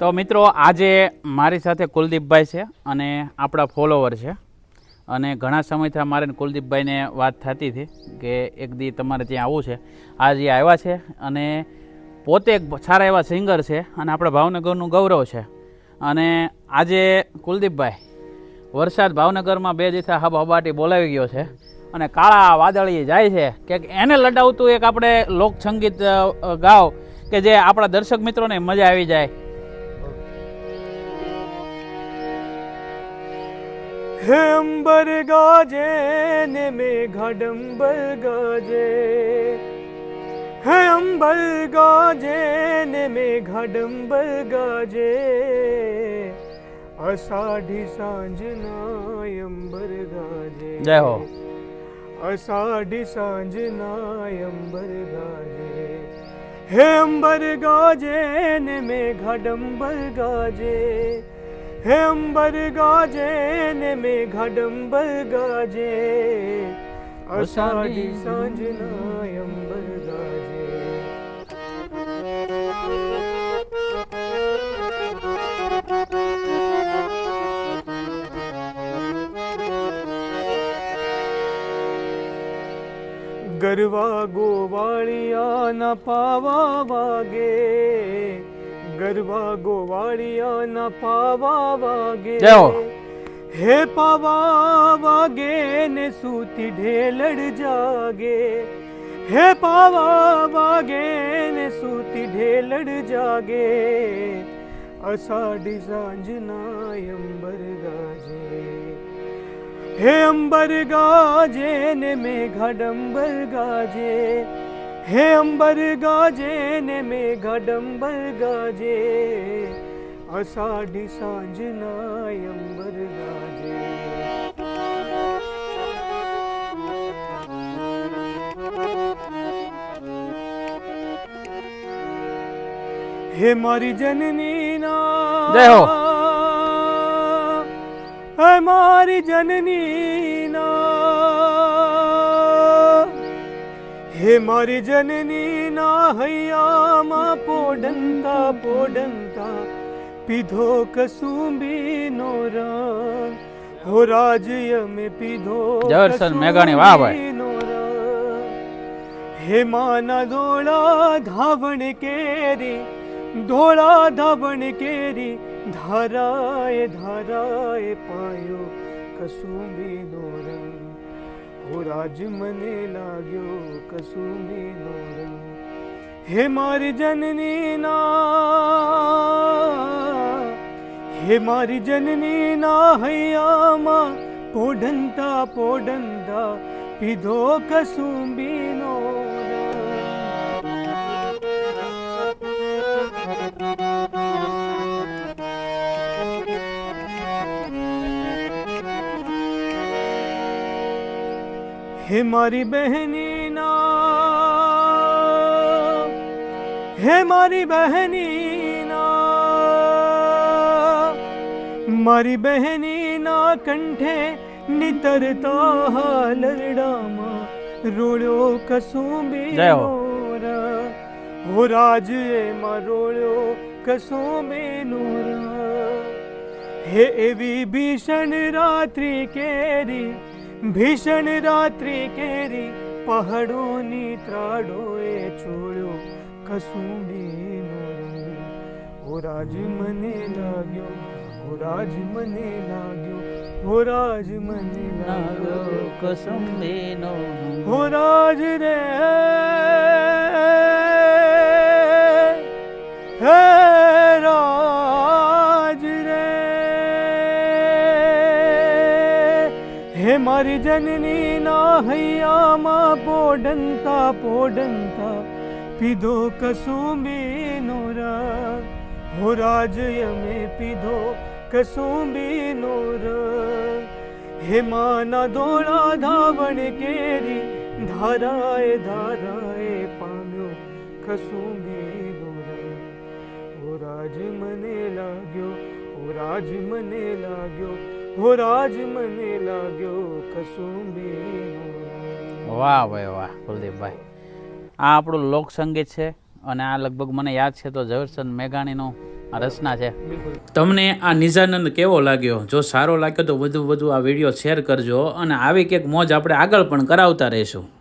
તો મિત્રો આજે મારી સાથે કુલદીપભાઈ છે અને આપણા ફોલોવર છે. અને ઘણા સમયથી મારે કુલદીપભાઈને વાત થતી હતી કે એક દી તમારે ત્યાં આવવું છે. આજે આવ્યા છે અને પોતે એક સારા એવા સિંગર છે અને આપણા ભાવનગરનું ગૌરવ છે. અને આજે કુલદીપભાઈ વરસાદ ભાવનગરમાં બે દિવસા હબ હબાટી બોલાવી ગયો છે અને કાળા વાદળીએ જાય છે કે એને લડાવતું એક આપણે લોક સંગીત અ, અ, ગાવ કે જે આપણા દર્શક મિત્રોને મજા આવી જાય. हेम्बर गाजे ने मेघाडम्बर गाजे है गाजे ने मेघाडम्बर गाजे असाढ़ी साँझ अंबर गाजे जय हो। असाढ़ी साँझ अंबर गाजे हेम्बर गाजे ने घडम्बर गाजे हे अंबर गाजे ने मेघाडंबर गाजे। आषाढ़ी सांजना अंबर गाजे। गरवा गोवालिया न पावा वागे। વાગે ગરવા ગોવાળિયાના પાવા વાગે જય હો. હે પાવા વાગે ને સૂતી ઢેલડ જાગે હે પાવા વાગે ને સૂતી ઢેલડ જાગે અષાઢી સાંજના અંબર ગાજે હે અંબર ગાજે ને મેઘાડંબર ગાજે हे अंबर गाजे ने मेघाडंबर गाजे। असाढ़ी सांजना अंबर गाजे। हे मारी जननी ना। जय हो। हे मारी जननी ना। હે મારી જનની ના હૈયામાં પોડંતા પોડંતા પીધો કસુંબી નો રંગ હો રાજ્ય મે પીધો જવરસન મેઘાણી, વાહ ભાઈ. કસુંબીનો. હે માના ધોળા ધાવણ કેરી ધોળા ધાવણ કેરી ધારાએ ધારાએ પાયો કસુંબીનો રંગ હો રાજ મને લાગ્યો કસુંબીનો રંગ હે મારી જનની ના, હે મારી જનની ના હૈયામાં, પોઢંતા પોઢંતા પીધો કસુંબીનો. હે મારી બહેની ના હે મારી બહેની ના મારી બહેની ના કંઠે નિતરતા હાલરડામાં રોળ્યો કસુંબી જય હો. રાજ એમાં રોળ્યો કસુંબી હે એવી ભીષણ રાત્રિ કેરી ભીષણ રાત્રિ કેરી પહાડોની ત્રાડોએ છોડ્યો કસુંબીનો રંગ હો રાજ મને લાગ્યો હો રાજ મને લાગ્યો હો રાજ મને લાગ્યો કસુંબીનો હો રાજ રે મારી જનની ના હૈયામાં પોડંતા પોડંતા. પીધો કસુંબીનો રંગ. હો રાજ અમે પીધો કસુંબીનો રંગ. હે માના દોડા ધાવણ કેરી, ધારાએ ધારાએ પામ્યો કસુંબીનો રંગ. હો રાજ મને લાગ્યો, હો રાજ મને લાગ્યો. હો રાજ મને લાગ્યો કસુંબીનો વાહ ભાઈ વાહ કુલદીપભાઈ આ આપણું લોક સંગીત છે અને આ લગભગ મને યાદ છે તો ઝવેરચંદ મેઘાણીનું આ રચના છે. તમને આ નિજાનંદ કેવો લાગ્યો? જો સારો લાગ્યો તો વધુ વધુ આ વીડિયો શેર કરજો અને આવી કંઈક મોજ આપણે આગળ પણ કરાવતા રહીશું.